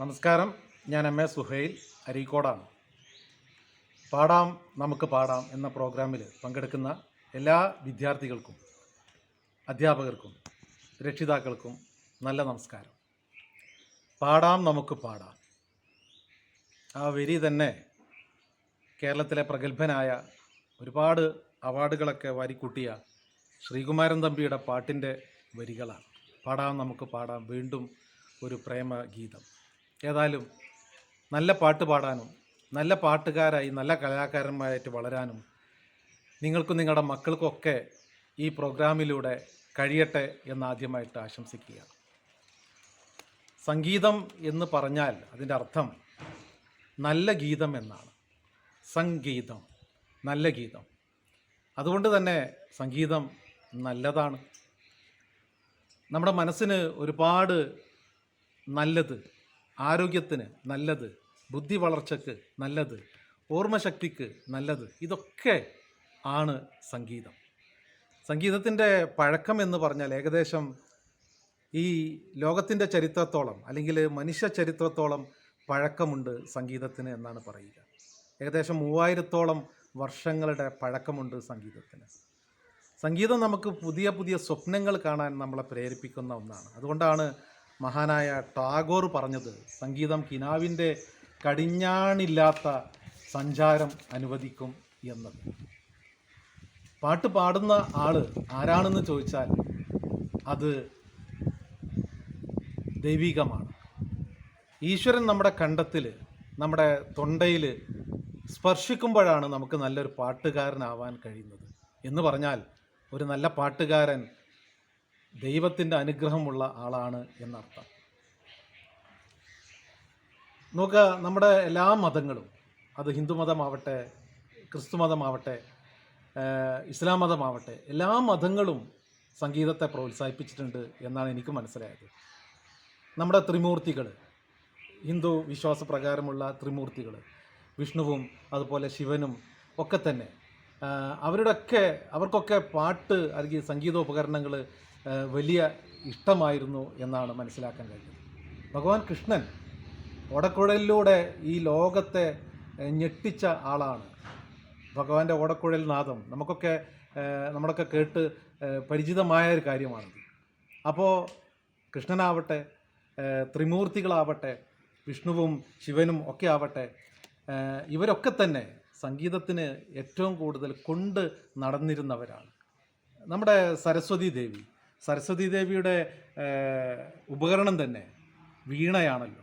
നമസ്കാരം. ഞാൻ M A Suhail അരീക്കോടാണ്. പാടാം നമുക്ക് പാടാം എന്ന പ്രോഗ്രാമിൽ പങ്കെടുക്കുന്ന എല്ലാ വിദ്യാർത്ഥികൾക്കും അധ്യാപകർക്കും രക്ഷിതാക്കൾക്കും നല്ല നമസ്കാരം. പാടാം നമുക്ക് പാടാം. ആ വരി തന്നെ കേരളത്തിലെ പ്രഗത്ഭനായ ഒരുപാട് അവാർഡുകളൊക്കെ വാരിക്കൂട്ടിയ ശ്രീകുമാരൻ തമ്പിയുടെ പാട്ടിന്റെ വരികളാണ്. പാടാം നമുക്ക് പാടാം വീണ്ടും ഒരു പ്രേമ ഗീതം ഏതായാലും നല്ല പാട്ട് പാടാനും നല്ല പാട്ടുകാരായി നല്ല കലാകാരന്മാരായിട്ട് വളരാനും നിങ്ങൾക്കും നിങ്ങളുടെ മക്കൾക്കൊക്കെ ഈ പ്രോഗ്രാമിലൂടെ കഴിയട്ടെ എന്നാദ്യമായിട്ട് ആശംസിക്കുക. സംഗീതം എന്ന് പറഞ്ഞാൽ അതിന്റെ അർത്ഥം നല്ല ഗീതം എന്നാണ്. സംഗീതം നല്ല ഗീതം. അതുകൊണ്ട് തന്നെ സംഗീതം നല്ലതാണ്. നമ്മുടെ മനസ്സിന് ഒരുപാട് നല്ലത് ആരോഗ്യത്തിന് നല്ലത് ബുദ്ധി വളർച്ചയ്ക്ക് നല്ലത് ഓർമ്മശക്തിക്ക് നല്ലത് ഇതൊക്കെ ആണ് സംഗീതം. സംഗീതത്തിന്റെ പഴക്കം എന്ന് പറഞ്ഞാൽ ഏകദേശം ഈ ലോകത്തിന്റെ ചരിത്രത്തോളം അല്ലെങ്കിൽ മനുഷ്യ ചരിത്രത്തോളം പഴക്കമുണ്ട് സംഗീതത്തിന് എന്നാണ് പറയുക. ഏകദേശം മൂവായിരത്തോളം വർഷങ്ങളുടെ പഴക്കമുണ്ട് സംഗീതത്തിന്. സംഗീതം നമുക്ക് പുതിയ പുതിയ സ്വപ്നങ്ങൾ കാണാൻ നമ്മളെ പ്രേരിപ്പിക്കുന്ന ഒന്നാണ്. അതുകൊണ്ടാണ് മഹാനായ ടാഗോർ പറഞ്ഞത് സംഗീതം കിനാവിന്റെ കടിഞ്ഞാണില്ലാത്ത സഞ്ചാരം അനുവദിക്കും എന്നത്. പാട്ട് പാടുന്ന ആൾ ആരാണെന്ന് ചോദിച്ചാൽ അത് ദൈവികമാണ്. ഈശ്വരൻ നമ്മുടെ കണ്ടത്തിൽ നമ്മുടെ തൊണ്ടയിൽ സ്പർശിക്കുമ്പോഴാണ് നമുക്ക് നല്ലൊരു പാട്ടുകാരനാവാൻ കഴിയുന്നത്. എന്ന് പറഞ്ഞാൽ ഒരു നല്ല പാട്ടുകാരൻ ദൈവത്തിന്റെ അനുഗ്രഹമുള്ള ആളാണ് എന്നർത്ഥം. നോക്കുക നമ്മുടെ എല്ലാ മതങ്ങളും അത് ഹിന്ദുമതമാവട്ടെ ക്രിസ്തു മതമാവട്ടെ ഇസ്ലാം മതമാവട്ടെ എല്ലാ മതങ്ങളും സംഗീതത്തെ പ്രോത്സാഹിപ്പിച്ചിട്ടുണ്ട് എന്നാണ് എനിക്ക് മനസ്സിലായത്. നമ്മുടെ ത്രിമൂർത്തികൾ ഹിന്ദു വിശ്വാസപ്രകാരമുള്ള ത്രിമൂർത്തികൾ വിഷ്ണുവും അതുപോലെ ശിവനും ഒക്കെ തന്നെ അവരുടെയൊക്കെ അവർക്കൊക്കെ പാട്ട് അല്ലെങ്കിൽ സംഗീതോപകരണങ്ങൾ വലിയ ഇഷ്ടമായിരുന്നു എന്നാണ് മനസ്സിലാക്കാൻ കഴിയുന്നത് ഭഗവാൻ കൃഷ്ണൻ ഓടക്കുഴലിലൂടെ ഈ ലോകത്തെ ഞെട്ടിച്ച ആളാണ്. ഭഗവാന്റെ ഓടക്കുഴൽ നാദം നമുക്കൊക്കെ നമ്മളൊക്കെ കേട്ട് പരിചിതമായ ഒരു കാര്യമാണിത്. അപ്പോൾ കൃഷ്ണനാവട്ടെ ത്രിമൂർത്തികളാവട്ടെ വിഷ്ണുവും ശിവനും ഒക്കെ ആവട്ടെ ഇവരൊക്കെ തന്നെ സംഗീതത്തിന് ഏറ്റവും കൂടുതൽ കൊണ്ട് നടന്നിരുന്നവരാണ്. നമ്മുടെ സരസ്വതി ദേവി സരസ്വതി ദേവിയുടെ ഉപകരണം തന്നെ. വീണയാണല്ലോ.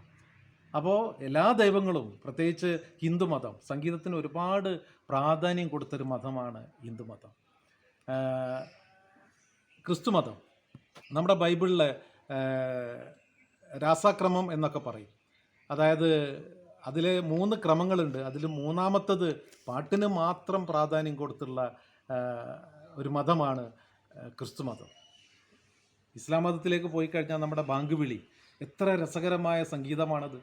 അപ്പോൾ എല്ലാ ദൈവങ്ങളും പ്രത്യേകിച്ച് ഹിന്ദുമതം സംഗീതത്തിന് ഒരുപാട് പ്രാധാന്യം കൊടുത്തൊരു മതമാണ് ഹിന്ദുമതം ക്രിസ്തുമതം. നമ്മുടെ ബൈബിളിലെ രാസാക്രമം എന്നൊക്കെ പറയും. അതായത് അതിൽ മൂന്ന് ക്രമങ്ങളുണ്ട്. അതിൽ മൂന്നാമത്തത് പാട്ടിന് മാത്രം പ്രാധാന്യം കൊടുത്തുള്ള ഒരു മതമാണ് ക്രിസ്തുമതം. ഇസ്ലാം മതത്തിലേക്ക് പോയി കഴിഞ്ഞാൽ നമ്മുടെ ബാങ്ക് വിളി എത്ര രസകരമായ സംഗീതമാണത്.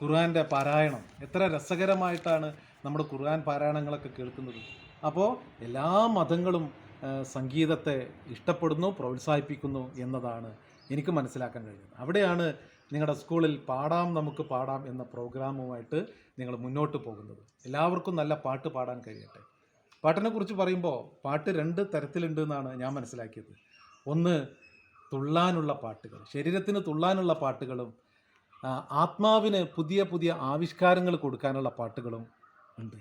ഖുർആന്റെ പാരായണം എത്ര രസകരമായിട്ടാണ് നമ്മുടെ ഖുർആൻ പാരായണങ്ങളൊക്കെ കേൾക്കുന്നത്. അപ്പോൾ എല്ലാ മതങ്ങളും സംഗീതത്തെ ഇഷ്ടപ്പെടുന്നു പ്രോത്സാഹിപ്പിക്കുന്നു എന്നതാണ് എനിക്ക് മനസ്സിലാക്കാൻ കഴിയുന്നത് അവിടെയാണ് നിങ്ങളുടെ സ്കൂളിൽ പാടാം നമുക്ക് പാടാം എന്ന പ്രോഗ്രാമുമായിട്ട് നിങ്ങൾ മുന്നോട്ട് പോകുന്നത്. എല്ലാവർക്കും നല്ല പാട്ട് പാടാൻ കഴിയട്ടെ. പാട്ടിനെക്കുറിച്ച് പറയുമ്പോൾ പാട്ട് രണ്ട് തരത്തിലുണ്ട് എന്നാണ് ഞാൻ മനസ്സിലാക്കിയത്. ഒന്ന് തുള്ളാനുള്ള പാട്ടുകൾ ശരീരത്തിന് തുള്ളാനുള്ള പാട്ടുകളും ആത്മാവിന് പുതിയ പുതിയ ആവിഷ്കാരങ്ങൾ കൊടുക്കാനുള്ള പാട്ടുകളും ഉണ്ട്.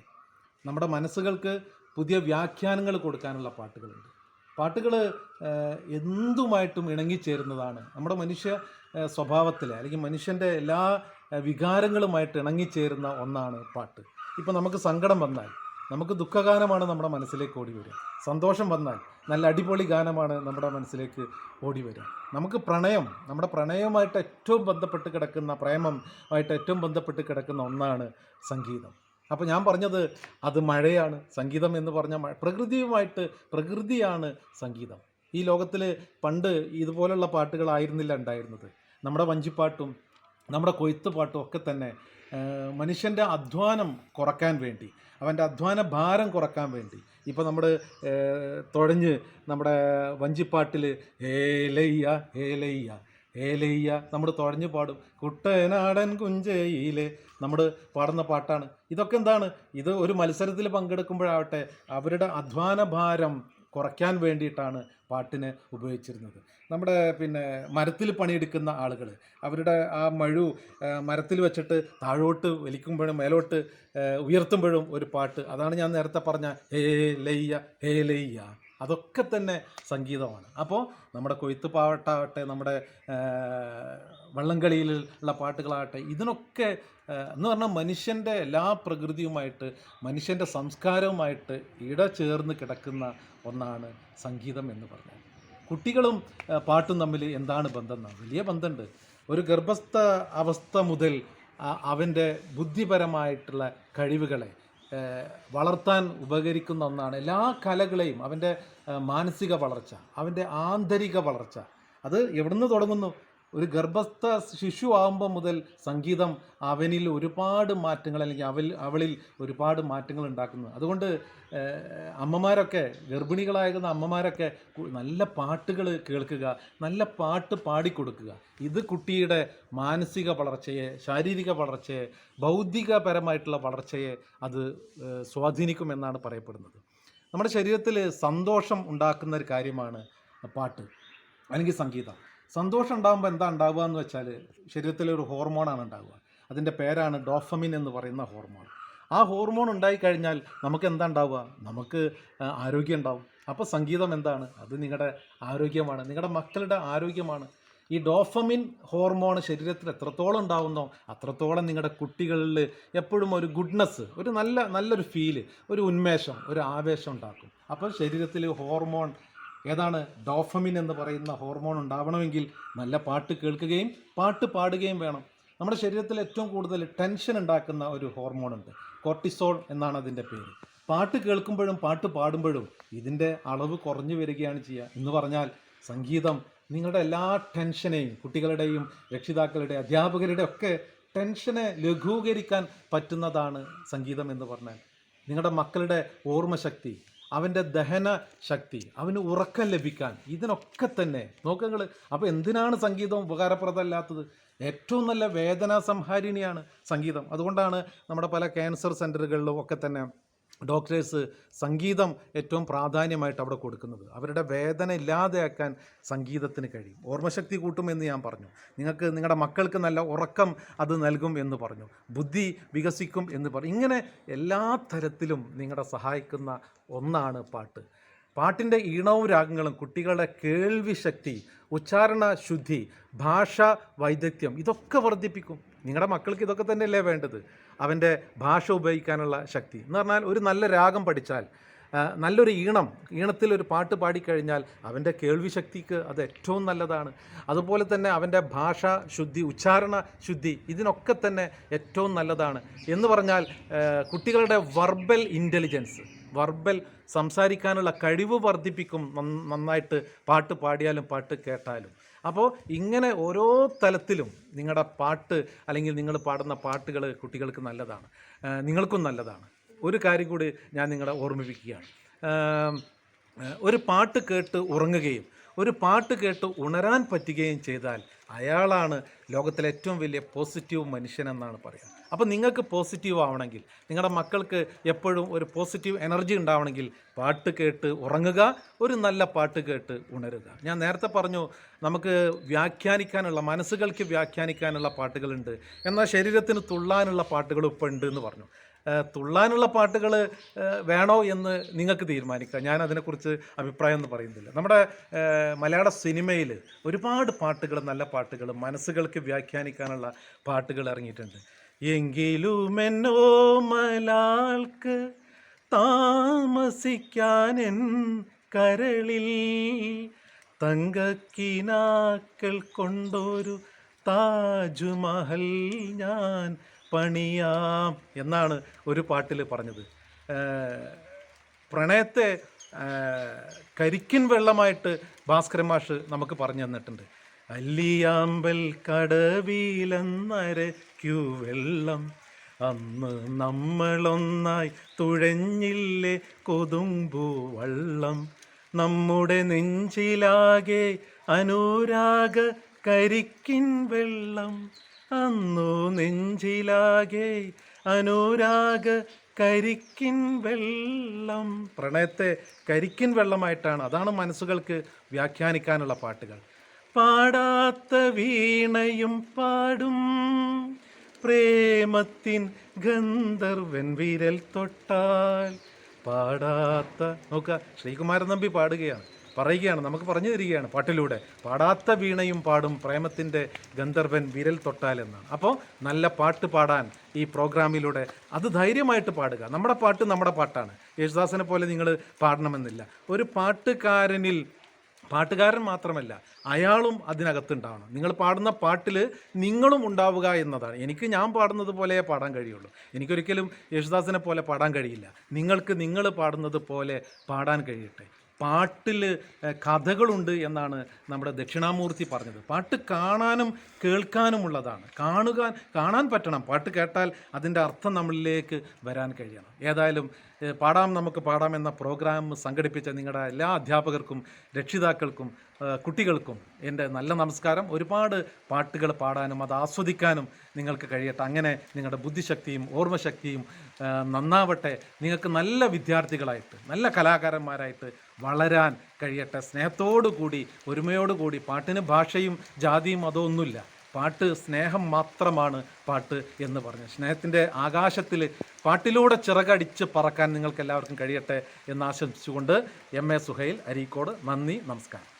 നമ്മുടെ മനസ്സുകൾക്ക് പുതിയ വ്യാഖ്യാനങ്ങൾ കൊടുക്കാനുള്ള പാട്ടുകളുണ്ട്. പാട്ടുകൾ എന്തുമായിട്ടും ഇണങ്ങിച്ചേരുന്നതാണ്. നമ്മുടെ മനുഷ്യ സ്വഭാവത്തിലെ അല്ലെങ്കിൽ മനുഷ്യന്റെ എല്ലാ വികാരങ്ങളുമായിട്ട് ഇണങ്ങിച്ചേരുന്ന ഒന്നാണ് പാട്ട്. ഇപ്പോൾ നമുക്ക് സങ്കടം വന്നാൽ നമുക്ക് ദുഃഖഗാനമാണ് നമ്മുടെ മനസ്സിലേക്ക് ഓടി വരിക. സന്തോഷം വന്നാൽ നല്ല അടിപൊളി ഗാനമാണ് നമ്മുടെ മനസ്സിലേക്ക് ഓടി വരിക. നമുക്ക് പ്രണയം നമ്മുടെ പ്രണയവുമായിട്ട് ഏറ്റവും ബന്ധപ്പെട്ട് കിടക്കുന്ന പ്രേമമായിട്ട് ഏറ്റവും ബന്ധപ്പെട്ട് കിടക്കുന്ന ഒന്നാണ് സംഗീതം. അപ്പോൾ ഞാൻ പറഞ്ഞത് അത് മഴയാണ്. സംഗീതം എന്ന് പറഞ്ഞാൽ മഴ പ്രകൃതിയുമായിട്ട് പ്രകൃതിയാണ് സംഗീതം. ഈ ലോകത്തിൽ പണ്ട് ഇതുപോലുള്ള പാട്ടുകളായിരുന്നില്ല ഉണ്ടായിരുന്നത്. നമ്മുടെ വഞ്ചിപ്പാട്ടും നമ്മുടെ കൊയ്ത്ത് പാട്ടും ഒക്കെ തന്നെ മനുഷ്യന്റെ അധ്വാനം കുറയ്ക്കാൻ വേണ്ടി അവന്റെ അധ്വാന ഭാരം കുറയ്ക്കാൻ വേണ്ടി. ഇപ്പോൾ നമ്മൾ തുഴഞ്ഞ് നമ്മുടെ വഞ്ചിപ്പാട്ടിൽ ഏലയ്യ ഏലയ്യ ഏലയ്യ നമ്മൾ തുഴഞ്ഞു പാടും. കുട്ടനാടൻ കുഞ്ചയിലെ നമ്മൾ പാടുന്ന പാട്ടാണ്. ഇതൊക്കെ എന്താണ്? ഇത് ഒരു മത്സരത്തിൽ പങ്കെടുക്കുമ്പോഴാവട്ടെ അവരുടെ അധ്വാന ഭാരം കുറയ്ക്കാൻ വേണ്ടിയിട്ടാണ് പാട്ടിനെ ഉപയോഗിച്ചിരുന്നത്. നമ്മുടെ പിന്നെ മരത്തിൽ പണിയെടുക്കുന്ന ആളുകൾ അവരുടെ ആ മഴു മരത്തിൽ വെച്ചിട്ട് താഴോട്ട് വലിക്കുമ്പോഴും മേലോട്ട് ഉയർത്തുമ്പോഴും ഒരു പാട്ട്. അതാണ് ഞാൻ നേരത്തെ പറഞ്ഞ ഹേ ലയ്യ ഹേ ലയ്യ. അതൊക്കെ തന്നെ സംഗീതമാണ്. അപ്പോൾ നമ്മുടെ കൊയ്ത്ത് പാട്ടാവട്ടെ നമ്മുടെ വള്ളംകളിയിലുള്ള പാട്ടുകളാകട്ടെ ഇതിനൊക്കെ എന്ന് പറഞ്ഞാൽ മനുഷ്യന്റെ എല്ലാ പ്രകൃതിയുമായിട്ട് മനുഷ്യന്റെ സംസ്കാരവുമായിട്ട് ഇട ചേർന്ന് കിടക്കുന്ന ഒന്നാണ് സംഗീതം എന്ന് പറഞ്ഞാൽ. കുട്ടികളും പാട്ടും തമ്മിൽ എന്താണ് ബന്ധം എന്നാണ് വലിയ ബന്ധമുണ്ട്. ഒരു ഗർഭസ്ഥ അവസ്ഥ മുതൽ അവന്റെ ബുദ്ധിപരമായിട്ടുള്ള കഴിവുകളെ വളർത്താൻ ഉപകരിക്കുന്ന ഒന്നാണ്. എല്ലാ കലകളെയും അവന്റെ മാനസിക വളർച്ച അവന്റെ ആന്തരിക വളർച്ച അത് എവിടുന്ന് തുടങ്ങുന്നു? ഒരു ഗർഭസ്ഥ ശിശു ആകുമ്പോൾ മുതൽ സംഗീതം അവനിൽ ഒരുപാട് മാറ്റങ്ങൾ അല്ലെങ്കിൽ അവൽ അവളിൽ ഒരുപാട് മാറ്റങ്ങൾ ഉണ്ടാക്കുന്നു. അതുകൊണ്ട് അമ്മമാരൊക്കെ ഗർഭിണികളായിരുന്ന അമ്മമാരൊക്കെ നല്ല പാട്ടുകൾ കേൾക്കുക നല്ല പാട്ട് പാടിക്കൊടുക്കുക. ഇത് കുട്ടിയുടെ മാനസിക വളർച്ചയെ ശാരീരിക വളർച്ചയെ ബൗദ്ധികപരമായിട്ടുള്ള വളർച്ചയെ അത് സ്വാധീനിക്കുമെന്നാണ് പറയപ്പെടുന്നത്. നമ്മുടെ ശരീരത്തിൽ സന്തോഷം ഉണ്ടാക്കുന്ന ഒരു കാര്യമാണ് പാട്ട് അല്ലെങ്കിൽ സംഗീതം. സന്തോഷം ഉണ്ടാകുമ്പോൾ എന്താ ഉണ്ടാവുക എന്ന് വെച്ചാൽ ശരീരത്തിൽ ഒരു ഹോർമോണാണ് ഉണ്ടാവുക. അതിന്റെ പേരാണ് ഡോഫമിൻ എന്ന് പറയുന്ന ഹോർമോൺ ആ ഹോർമോൺ ഉണ്ടായിക്കഴിഞ്ഞാൽ നമുക്ക് എന്താ ഉണ്ടാവുക? നമുക്ക് ആരോഗ്യം ഉണ്ടാവും. അപ്പോൾ സംഗീതം എന്താണ്? അത് നിങ്ങളുടെ ആരോഗ്യമാണ്. നിങ്ങളുടെ മക്കളുടെ ആരോഗ്യമാണ്. ഈ ഡോഫമിൻ ഹോർമോൺ ശരീരത്തിൽ എത്രത്തോളം ഉണ്ടാവുന്നോ അത്രത്തോളം നിങ്ങളുടെ കുട്ടികളിൽ എപ്പോഴും ഒരു ഗുഡ്നെസ് ഒരു നല്ല നല്ലൊരു ഫീൽ ഒരു ഉന്മേഷം ഒരു ആവേശം ഉണ്ടാക്കും. അപ്പോൾ ശരീരത്തിൽ ഹോർമോൺ ഏതാണ്? ഡോഫമിൻ എന്ന് പറയുന്ന ഹോർമോൺ ഉണ്ടാവണമെങ്കിൽ നല്ല പാട്ട് കേൾക്കുകയും പാട്ട് പാടുകയും വേണം. നമ്മുടെ ശരീരത്തിൽ ഏറ്റവും കൂടുതൽ ടെൻഷൻ ഉണ്ടാക്കുന്ന ഒരു ഹോർമോൺ ഉണ്ട്. കോർട്ടിസോൾ എന്നാണ് അതിന്റെ പേര്. പാട്ട് കേൾക്കുമ്പോഴും പാട്ട് പാടുമ്പോഴും ഇതിന്റെ അളവ് കുറഞ്ഞു വരികയാണ് ചെയ്യുക. എന്ന് പറഞ്ഞാൽ സംഗീതം നിങ്ങളുടെ എല്ലാ ടെൻഷനെയും കുട്ടികളുടെയും രക്ഷിതാക്കളുടെ അധ്യാപകരുടെ ഒക്കെ ടെൻഷനെ ലഘൂകരിക്കാൻ പറ്റുന്നതാണ് സംഗീതം എന്ന് പറഞ്ഞാൽ. നിങ്ങളുടെ മക്കളുടെ ഓർമ്മശക്തി അവന്റെ ദഹന ശക്തി അവന് ഉറക്കം ലഭിക്കാൻ. ഇതിനൊക്കെ തന്നെ നോക്കുക അപ്പോൾ എന്തിനാണ് സംഗീതം ഉപകാരപ്രദമല്ലാത്തത്? ഏറ്റവും നല്ല വേദനാ സംഹാരിണിയാണ് സംഗീതം. അതുകൊണ്ടാണ് നമ്മുടെ പല ക്യാൻസർ സെന്ററുകളിലും ഒക്കെ തന്നെ ഡോക്ടേഴ്സ് സംഗീതം ഏറ്റവും പ്രാധാന്യമായിട്ട് അവിടെ കൊടുക്കുന്നത്. അവരുടെ വേദന ഇല്ലാതെയാക്കാൻ സംഗീതത്തിന് കഴിയും. ഓർമ്മശക്തി കൂട്ടുമെന്ന് ഞാൻ പറഞ്ഞു. നിങ്ങൾക്ക് നിങ്ങളുടെ മക്കൾക്ക് നല്ല ഉറക്കം അത് നൽകും എന്ന് പറഞ്ഞു. ബുദ്ധി വികസിക്കും എന്ന് പറഞ്ഞു. ഇങ്ങനെ എല്ലാ തരത്തിലും നിങ്ങളെ സഹായിക്കുന്ന ഒന്നാണ് പാട്ട്. പാട്ടിന്റെ ഈണവും രാഗങ്ങളും കുട്ടികളുടെ കേൾവി ശക്തി ഉച്ചാരണ ശുദ്ധി ഭാഷ വൈദഗ്ധ്യം ഇതൊക്കെ വർദ്ധിപ്പിക്കും. നിങ്ങളുടെ മക്കൾക്ക് ഇതൊക്കെ തന്നെയല്ലേ വേണ്ടത്? അവന്റെ ഭാഷ ഉപയോഗിക്കാനുള്ള ശക്തി. എന്ന് പറഞ്ഞാൽ ഒരു നല്ല രാഗം പഠിച്ചാൽ നല്ലൊരു ഈണം ഈണത്തിൽ ഒരു പാട്ട് പാടിക്കഴിഞ്ഞാൽ അവന്റെ കേൾവി ശക്തിക്ക് അത് ഏറ്റവും നല്ലതാണ്. അതുപോലെ തന്നെ അവന്റെ ഭാഷ ശുദ്ധി ഉച്ചാരണ ശുദ്ധി ഇതിനൊക്കെ തന്നെ ഏറ്റവും നല്ലതാണ്. എന്ന് പറഞ്ഞാൽ കുട്ടികളുടെ വർബൽ ഇന്റലിജൻസ് വർബൽ സംസാരിക്കാനുള്ള കഴിവ് വർദ്ധിപ്പിക്കും നന്നായിട്ട് പാട്ട് പാടിയാലും പാട്ട് കേട്ടാലും. അപ്പോൾ ഇങ്ങനെ ഓരോ തലത്തിലും നിങ്ങളുടെ പാട്ട് അല്ലെങ്കിൽ നിങ്ങൾ പാടുന്ന പാട്ടുകൾ കുട്ടികൾക്ക് നല്ലതാണ്. നിങ്ങൾക്കും നല്ലതാണ്. ഒരു കാര്യം കൂടി ഞാൻ നിങ്ങളെ ഓർമ്മിപ്പിക്കുകയാണ്. ഒരു പാട്ട് കേട്ട് ഉറങ്ങുകയും ഒരു പാട്ട് കേട്ട് ഉണരാൻ പറ്റുകയും ചെയ്താൽ അയാളാണ് ലോകത്തിലെ ഏറ്റവും വലിയ പോസിറ്റീവ് മനുഷ്യനെന്നാണ് പറയുന്നത്. അപ്പോൾ നിങ്ങൾക്ക് പോസിറ്റീവ് ആവണമെങ്കിൽ നിങ്ങളുടെ മക്കൾക്ക് എപ്പോഴും ഒരു പോസിറ്റീവ് എനർജി ഉണ്ടാവണമെങ്കിൽ പാട്ട് കേട്ട് ഉറങ്ങുക ഒരു നല്ല പാട്ട് കേട്ട് ഉണരുക. ഞാൻ നേരത്തെ പറഞ്ഞു നമുക്ക് വ്യാഖ്യാനിക്കാനുള്ള മനസ്സുകൾക്ക് വ്യാഖ്യാനിക്കാനുള്ള പാട്ടുകളുണ്ട്. എന്നാൽ ശരീരത്തിന് തുള്ളാനുള്ള പാട്ടുകളും ഇപ്പോൾ ഉണ്ട് എന്ന് പറഞ്ഞു. തുള്ളാനുള്ള പാട്ടുകൾ വേണോ എന്ന് നിങ്ങൾക്ക് തീരുമാനിക്കാം. ഞാൻ അതിനെക്കുറിച്ച് അഭിപ്രായം ഒന്നും പറയുന്നില്ല. നമ്മുടെ മലയാള സിനിമയിൽ ഒരുപാട് പാട്ടുകൾ നല്ല പാട്ടുകൾ മനസ്സുകൾക്ക് വ്യാഖ്യാനിക്കാനുള്ള പാട്ടുകൾ ഇറങ്ങിയിട്ടുണ്ട്. എങ്കിലും എന്നോ മലാൾക്ക് താമസിക്കാനെൻ കരളിൽ തങ്കക്കിനാക്കൾ കൊണ്ടൊരു താജ്മഹൽ ഞാൻ പണിയാം എന്നാണ് ഒരു പാട്ടിൽ പറഞ്ഞത്. പ്രണയത്തെ കരിക്കിൻ വെള്ളമായിട്ട് ഭാസ്കരൻ മാഷ് നമുക്ക് പറഞ്ഞു തന്നിട്ടുണ്ട്. അല്ലിയാമ്പൽ കടവിലെന്നരയ്ക്കു വെള്ളം. അന്ന് നമ്മളൊന്നായി തുഴഞ്ഞില്ലേ കൊതുമ്പു വള്ളം. നമ്മുടെ നെഞ്ചിലാകെ അനുരാഗ കരിക്കിൻ വെള്ളം. അന്നു നെഞ്ചിലാകെ അനുരാഗ കരിക്കിൻ വെള്ളം. പ്രണയത്തെ കരിക്കിൻ വെള്ളമായിട്ടാണ്. അതാണ് മനസ്സുകൾക്ക് വ്യാഖ്യാനിക്കാനുള്ള പാട്ടുകൾ. പാടാത്ത വീണയും പാടും. പ്രേമത്തിൻ ഗന്ധർവൻ വിരൽ തൊട്ടാൽ പാടാത്ത നോക്കുക. ശ്രീകുമാരൻ നമ്പി പാടുകയാണ്. പറയുകയാണ് നമുക്ക് പറഞ്ഞു തരികയാണ് പാട്ടിലൂടെ. പാടാത്ത വീണയും പാടും പ്രേമത്തിന്റെ ഗന്ധർവൻ വിരൽ തൊട്ടാൽ എന്നാണ്. അപ്പോൾ നല്ല പാട്ട് പാടാൻ ഈ പ്രോഗ്രാമിലൂടെ അത് ധൈര്യമായിട്ട് പാടുക. നമ്മുടെ പാട്ട് നമ്മുടെ പാട്ടാണ്. യേശുദാസിനെ പോലെ നിങ്ങൾ പാടണമെന്നില്ല. ഒരു പാട്ടുകാരനിൽ പാട്ടുകാരൻ മാത്രമല്ല അയാളും അതിനകത്തുണ്ടാവണം. നിങ്ങൾ പാടുന്ന പാട്ടിൽ നിങ്ങളും ഉണ്ടാവുക എന്നതാണ്. എനിക്ക് ഞാൻ പാടുന്നത് പോലെ പാടാൻ കഴിയുള്ളൂ. എനിക്കൊരിക്കലും യേശുദാസിനെ പോലെ പാടാൻ കഴിയില്ല. നിങ്ങൾക്ക് നിങ്ങൾ പാടുന്നത് പോലെ പാടാൻ കഴിയട്ടെ. പാട്ടിൽ കഥകളുണ്ട് എന്നാണ് നമ്മുടെ ദക്ഷിണാമൂർത്തി പറഞ്ഞത്. പാട്ട് കാണാനും കേൾക്കാനുമുള്ളതാണ്. കാണുക കാണാൻ പറ്റണം. പാട്ട് കേട്ടാൽ അതിന്റെ അർത്ഥം നമ്മളിലേക്ക് വരാൻ കഴിയണം. ഏതായാലും പാടാം നമുക്ക് പാടാം എന്ന പ്രോഗ്രാം സംഘടിപ്പിച്ച നിങ്ങളുടെ എല്ലാ അധ്യാപകർക്കും രക്ഷിതാക്കൾക്കും കുട്ടികൾക്കും എന്റെ നല്ല നമസ്കാരം. ഒരുപാട് പാട്ടുകൾ പാടാനും അത് ആസ്വദിക്കാനും നിങ്ങൾക്ക് കഴിയട്ടെ. അങ്ങനെ നിങ്ങളുടെ ബുദ്ധിശക്തിയും ഓർമ്മശക്തിയും നന്നാവട്ടെ. നിങ്ങൾക്ക് നല്ല വിദ്യാർത്ഥികളായിട്ട് നല്ല കലാകാരന്മാരായിട്ട് വളരാൻ കഴിയട്ടെ. സ്നേഹത്തോടു കൂടി ഒരുമയോടുകൂടി പാട്ടിന് ഭാഷയും ജാതിയും അതൊന്നുമില്ല. പാട്ട് സ്നേഹം മാത്രമാണ് പാട്ട് എന്ന് പറഞ്ഞു. സ്നേഹത്തിന്റെ ആകാശത്തിൽ പാട്ടിലൂടെ ചിറകടിച്ച് പറക്കാൻ നിങ്ങൾക്ക് എല്ലാവർക്കും കഴിയട്ടെ എന്ന് ആശംസിച്ചുകൊണ്ട് എം എ സുഹൈൽ അരീക്കോട് നന്ദി നമസ്കാരം.